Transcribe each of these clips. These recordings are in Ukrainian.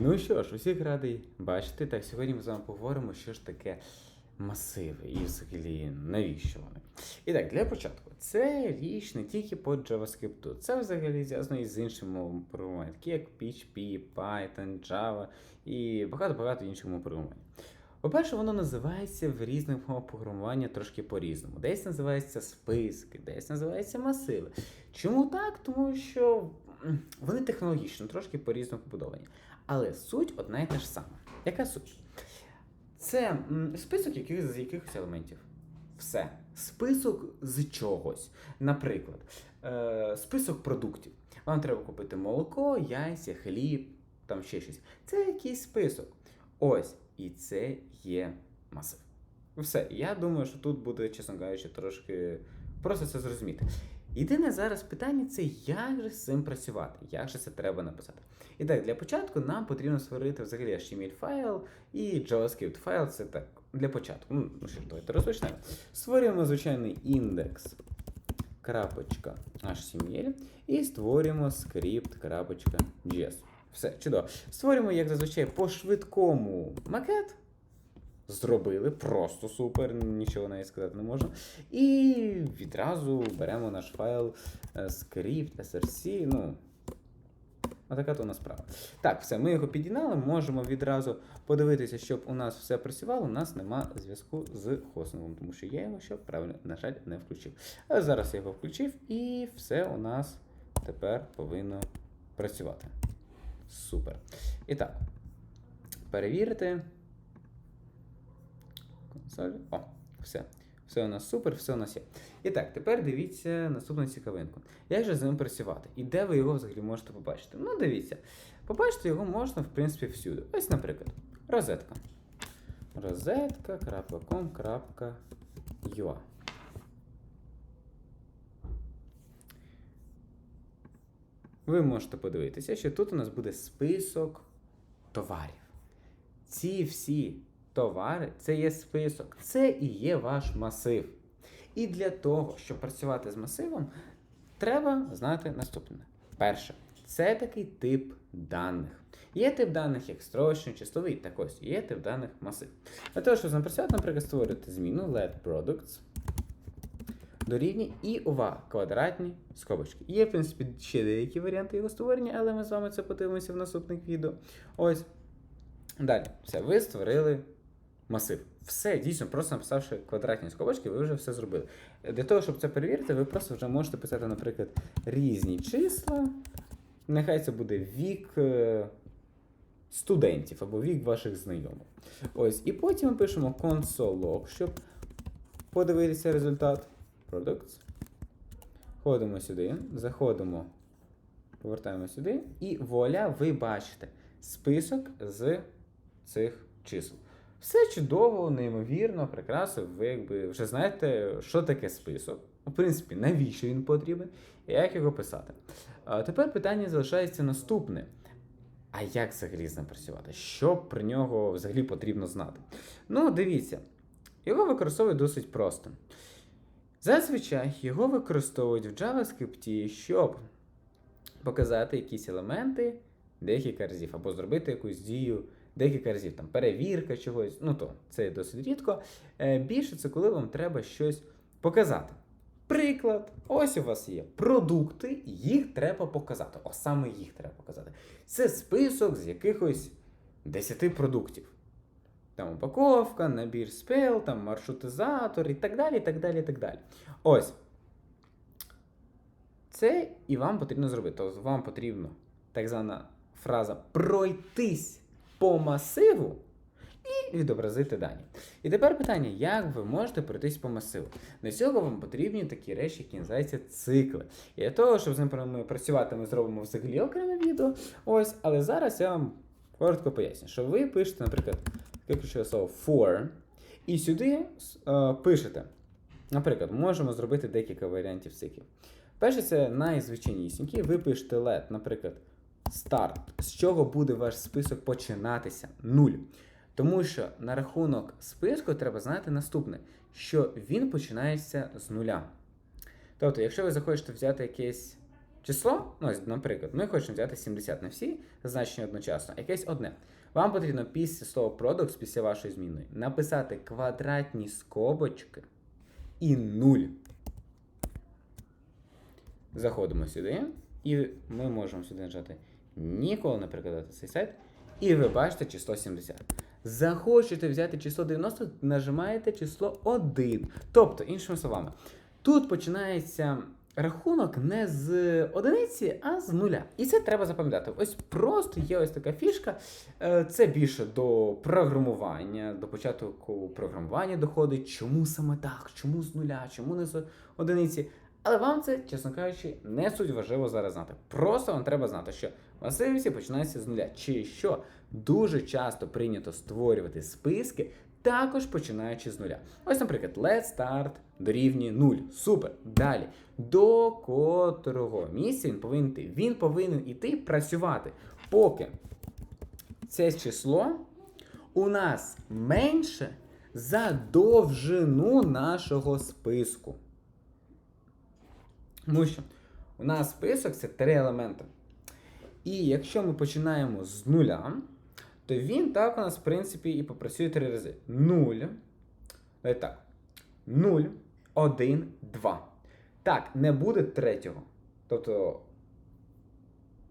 Ну що ж, усіх радий бачити. Так, сьогодні ми з вами поговоримо, що ж таке масиви і взагалі навіщо вони. І так, для початку, це річ не тільки по JavaScript, це взагалі зв'язано із іншими мовами програмування, такі як PHP, Python, Java і багато-багато інших мов програмування. По-перше, воно називається в різних мовах програмування трошки по-різному. Десь називається списки, десь називається масиви. Чому так? Тому що вони технологічно трошки по-різному побудовані. Але суть одна і та ж сама. Яка суть? Це список яких, з якихось елементів. Все. Список з чогось. Наприклад, е, список продуктів. Вам треба купити молоко, яйця, хліб, там ще щось. Це якийсь список. Ось. І це є масив. Все. Я думаю, що тут буде, чесно кажучи, трошки просто це зрозуміти. Єдине зараз питання це як же з цим працювати, як же це треба написати. І так, для початку нам потрібно створити взагалі HTML файл і JavaScript файл. Це так, для початку. Ну, ну що давайте розпочнемо. Створюємо звичайний індекс. .html і створюємо script.js. Все, чудово. Створюємо, як зазвичай, по швидкому макет. Зробили, просто супер, нічого навіть сказати не можна. І відразу беремо наш файл е, script, src, ну. Отака то у нас справа. Так, все, ми його підігнали, можемо відразу подивитися, щоб у нас все працювало. У нас нема зв'язку з хостингом, тому що я його ще правильно, на жаль, не включив. Але зараз я його включив, і все у нас тепер повинно працювати. Супер. І так, перевірити. Консоль. О, все. Все у нас супер, все у нас є. І так, тепер дивіться наступну цікавинку. Як же з ним працювати? І де ви його взагалі можете побачити? Ну, дивіться. Побачити його можна, в принципі, всюди. Ось, наприклад, розетка. Розетка.com.ua Ви можете подивитися, що тут у нас буде список товарів. Ці всі товари це є список, це і є ваш масив. І для того, щоб працювати з масивом, треба знати наступне. Перше, це такий тип даних. Є тип даних як строчний, числовий, так ось є тип даних масив. Для того, щоб з ним працювати, наприклад, створити зміну let products дорівнює і увага, квадратні скобочки. Є, в принципі, ще деякі варіанти його створення, але ми з вами це подивимося в наступних відео. Ось. Далі, все, ви створили масив. Все, дійсно, просто написавши квадратні скобочки, ви вже все зробили. Для того, щоб це перевірити, ви просто вже можете писати, наприклад, різні числа. Нехай це буде вік е, студентів або вік ваших знайомих. Ось, і потім ми пишемо console.log, щоб подивитися результат. Products. Ходимо сюди, заходимо, повертаємо сюди, і вуаля, ви бачите список з цих чисел. Все чудово, неймовірно, прекрасно. Ви якби вже знаєте, що таке список. В принципі, навіщо він потрібен і як його писати. А тепер питання залишається наступне. А як взагалі з ним працювати? Що про нього взагалі потрібно знати? Ну, дивіться, його використовують досить просто. Зазвичай його використовують в JavaScript, щоб показати якісь елементи декілька разів, або зробити якусь дію декілька разів, там перевірка чогось, ну то це досить рідко. Е, Більше це коли вам треба щось показати. Приклад, ось у вас є продукти, їх треба показати. О, саме їх треба показати. Це список з якихось 10 продуктів. Там упаковка, набір спел, там маршрутизатор і так далі. і так далі, і так далі. Ось. Це і вам потрібно зробити. Тобто вам потрібно так звана фраза пройтись по масиву і відобразити дані. І тепер питання, як ви можете пройтись по масиву? Для цього вам потрібні такі речі, які називаються цикли. І для того, щоб з ними працювати, ми зробимо взагалі окреме відео. Ось, але зараз я вам коротко поясню, що ви пишете, наприклад, таке ключове слово for, і сюди е, пишете. Наприклад, можемо зробити декілька варіантів циклів. Перше, це найзвичайнісінький. Ви пишете LED, наприклад, старт, з чого буде ваш список починатися? Нуль. Тому що на рахунок списку треба знати наступне, що він починається з нуля. Тобто, якщо ви захочете взяти якесь число, ну, наприклад, ми хочемо взяти 70 на всі значення одночасно, якесь одне. Вам потрібно після слова products, після вашої зміни, написати квадратні скобочки і 0. Заходимо сюди, і ми можемо сюди нажати ніколи не перекладати цей сайт. І ви бачите число 70. Захочете взяти число 90, нажимаєте число 1. Тобто, іншими словами, тут починається рахунок не з одиниці, а з нуля. І це треба запам'ятати. Ось просто є ось така фішка. Е, Це більше до програмування, до початку програмування доходить. Чому саме так? Чому з нуля? Чому не з одиниці? Але вам це, чесно кажучи, не суть важливо зараз знати. Просто вам треба знати, що масивці починаються з нуля. Чи що дуже часто прийнято створювати списки, також починаючи з нуля. Ось, наприклад, let's start дорівнює 0. Супер. Далі. До котрого місця він повинен йти? Він повинен іти працювати, поки це число у нас менше за довжину нашого списку. Тому що у нас список це три елементи. І якщо ми починаємо з нуля, то він так у нас, в принципі, і попрацює три рази. 0. Давайте так. 0, 1, 2. Так, не буде третього. Тобто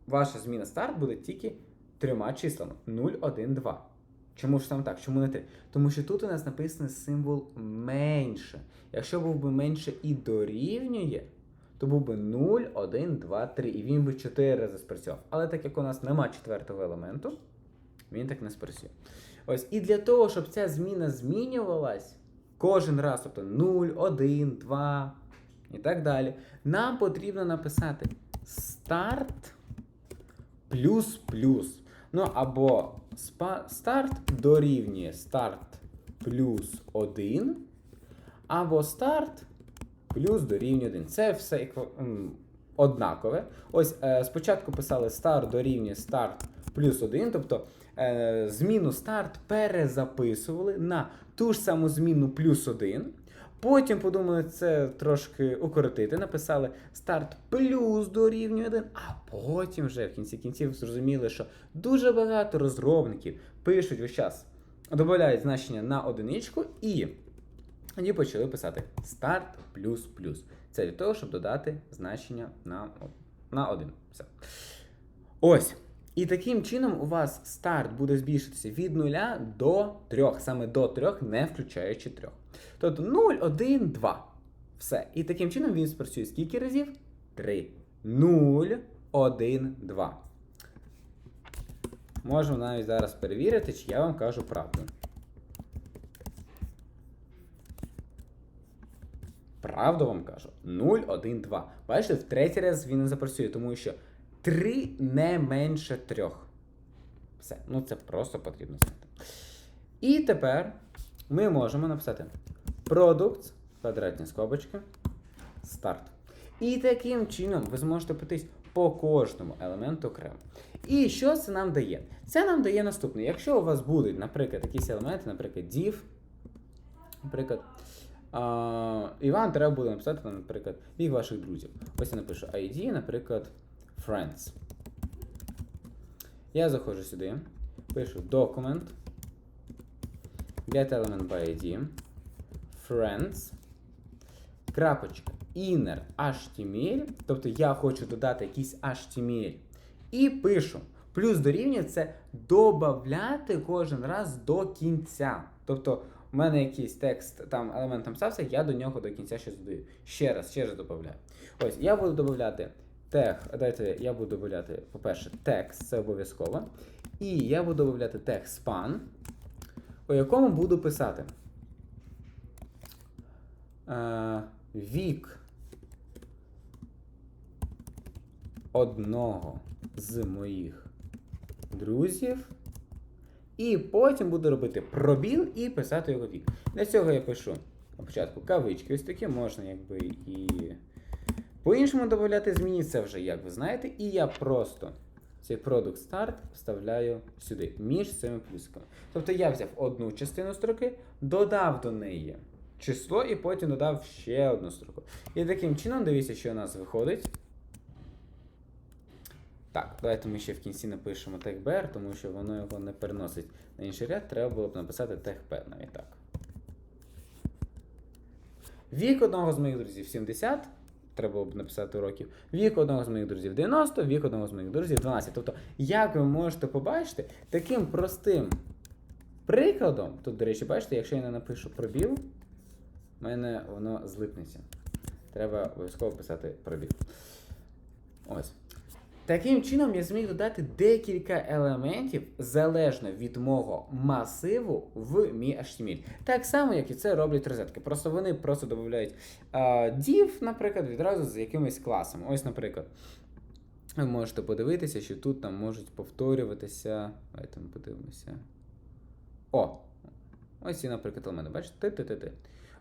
ваша зміна старт буде тільки трьома числами: 0, 1, 2. Чому ж саме так? Чому не 3? Тому що тут у нас написаний символ менше. Якщо був би менше і дорівнює, то був би 0, 1, 2, 3. І він би 4 рази спрацював. Але так як у нас нема четвертого елементу, він так не спрацює. Ось, і для того, щоб ця зміна змінювалась кожен раз, тобто 0, 1, 2 і так далі, нам потрібно написати старт плюс плюс. Ну або старт дорівнює старт плюс 1, або старт плюс дорівнює 1. Це все однакове. Ось е, спочатку писали старт дорівнює старт плюс 1, тобто е, зміну старт перезаписували на ту ж саму зміну плюс 1. Потім подумали це трошки укоротити, написали старт плюс дорівнює 1, а потім вже в кінці кінців зрозуміли, що дуже багато розробників пишуть весь час, додають значення на одиничку і тоді почали писати старт плюс плюс. Це для того, щоб додати значення на, на 1. Все. Ось. І таким чином у вас старт буде збільшитися від 0 до 3, саме до 3, не включаючи 3. Тобто 0, 1, 2. Все. І таким чином він спрацює скільки разів? 3. 0, 1, 2. Можемо навіть зараз перевірити, чи я вам кажу правду. Правду вам кажу. 0, 1, 2. Бачите, в третій раз він не запрацює, тому що 3 не менше 3. Все. Ну це просто потрібно знати. І тепер ми можемо написати Products, квадратні скобочки, старт. І таким чином ви зможете пройтись по кожному елементу окремо. І що це нам дає? Це нам дає наступне. Якщо у вас будуть, наприклад, якісь елементи, наприклад, div, наприклад, і вам треба буде написати, наприклад, вік ваших друзів. Ось я напишу ID, наприклад, friends. Я заходжу сюди, пишу document, get element by ID, friends, крапочка, inner HTML, тобто я хочу додати якийсь HTML, і пишу. Плюс дорівнює це додати кожен раз до кінця. Тобто, у мене якийсь текст, там елемент там стався, я до нього до кінця щось додаю. Ще раз, ще раз додаю. Ось, я буду додати тег, дайте, я буду додати, по-перше, текст, це обов'язково. І я буду додати тег span, у якому буду писати е, вік одного з моїх друзів. І потім буду робити пробіл і писати його вік. Для цього я пишу на початку кавички, ось такі можна якби і по-іншому додати зміни, це вже, як ви знаєте, і я просто цей product start вставляю сюди, між цими плюсками. Тобто я взяв одну частину строки, додав до неї число і потім додав ще одну строку. І таким чином, дивіться, що у нас виходить. Так, давайте ми ще в кінці напишемо TechBR, тому що воно його не переносить на інший ряд. Треба було б написати TechP навіть так. Вік одного з моїх друзів 70. Треба б написати років. Вік одного з моїх друзів 90, вік одного з моїх друзів 12. Тобто, як ви можете побачити, таким простим прикладом, тут, до речі, бачите, якщо я не напишу пробіл, в мене воно злипнеться. Треба обов'язково писати пробіл. Ось. Таким чином я зміг додати декілька елементів залежно від мого масиву в мій HTML. Так само, як і це роблять розетки. Просто вони просто додають div, наприклад, відразу з якимось класом. Ось, наприклад, ви можете подивитися, що тут там можуть повторюватися. Давайте ми подивимося. О! Ось ці, наприклад, елементи. Бачите? Ти-ти-ти-ти.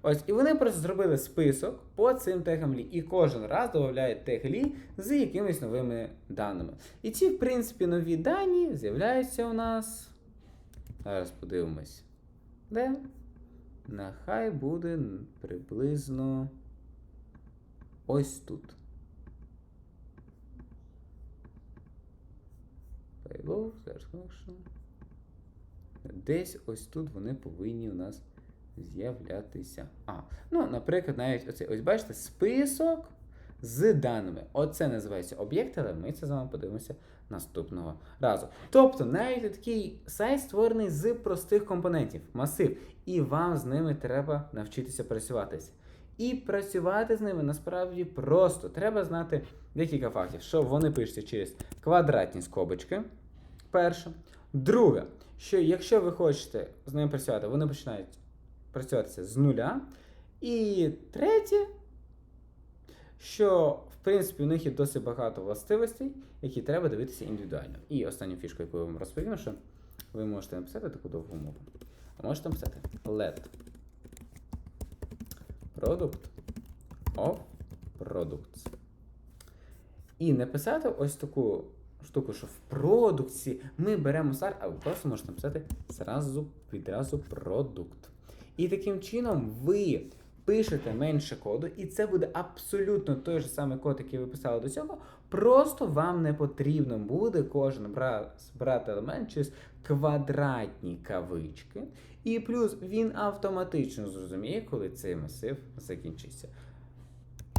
Ось, і вони просто зробили список по цим тегам лі. І кожен раз додають тег лі з якимись новими даними. І ці, в принципі, нові дані з'являються у нас. Зараз подивимось. Де? Нехай буде приблизно ось тут. Payload, function. Десь ось тут вони повинні у нас з'являтися. А, ну, наприклад, навіть оце, ось бачите, список з даними. Оце називається об'єкт, але ми це з вами подивимося наступного разу. Тобто, навіть такий сайт створений з простих компонентів, масив, і вам з ними треба навчитися працюватися. І працювати з ними насправді просто. Треба знати декілька фактів, що вони пишуться через квадратні скобочки. Перше. Друге, що якщо ви хочете з ними працювати, вони починають працюватися з нуля. І третє, що в принципі у них є досить багато властивостей, які треба дивитися індивідуально. І остання фішка, яку я вам розповім, що ви можете написати таку довгу мову. А можете написати let product of products. І написати ось таку штуку, що в продукції ми беремо сар, а ви просто можете написати зразу відразу продукт. І таким чином ви пишете менше коду, і це буде абсолютно той же самий код, який ви писали до цього. Просто вам не потрібно буде кожен раз брати елемент через квадратні кавички. І плюс він автоматично зрозуміє, коли цей масив закінчиться.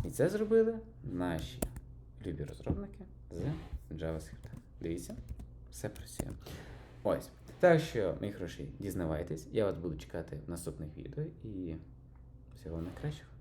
І це зробили наші любі розробники з JavaScript. Дивіться, все працює. Ось. Так що, мої хороші, дізнавайтесь. Я вас буду чекати в наступних відео і всього найкращого.